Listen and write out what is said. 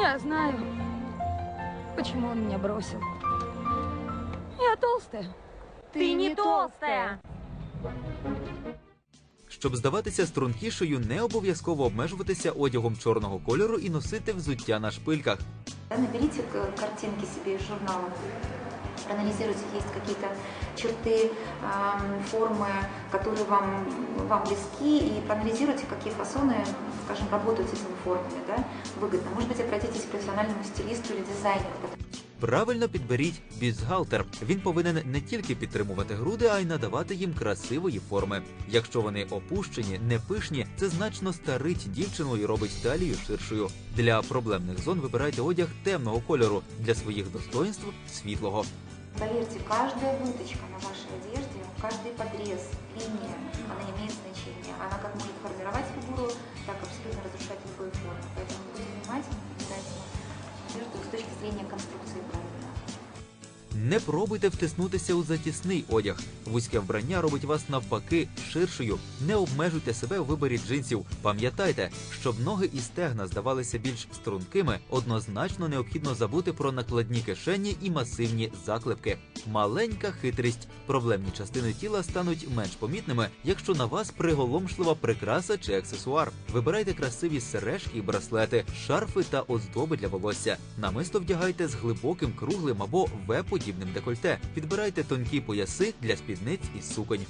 Я знаю, почему он меня бросил. Я толстая. Ти не толстая. Щоб здаватися стрункішою, не обов'язково обмежуватися одягом чорного кольору і носити взуття на шпильках. Наберіть Наберите картинки собі з журнала, проанализируйте, есть какие-то черты, формы, которые вам, вам близки, и проанализируйте, какие фасоны, скажем, работают с этими формами, да, выгодно. Может быть, обратитесь к профессиональному стилисту или дизайнеру, Правильно підберіть бюстгальтер. Він повинен не тільки підтримувати груди, а й надавати їм красивої форми. Якщо вони опущені, не пишні, це значно старить дівчину і робить талію ширшою. Для проблемних зон вибирайте одяг темного кольору, для своїх достоїнств світлого. Поверьте, каждая выточка на вашей одежде, каждый подрез, линия, она имеет одежду с точки зрения конструкции правильно. Не пробуйте втиснутися у затісний одяг. Вузьке вбрання робить вас навпаки ширшою. Не обмежуйте себе у виборі джинсів. Пам'ятайте, щоб ноги і стегна здавалися більш стрункими, однозначно необхідно забути про накладні кишені і масивні заклепки. Маленька хитрість. Проблемні частини тіла стануть менш помітними, якщо на вас приголомшлива прикраса чи аксесуар. Вибирайте красиві сережки і браслети, шарфи та оздоби для волосся. Намисто вдягайте з глибоким круглим або В-подібним декольте. Підбирайте тонкі пояси для спідниць і суконь.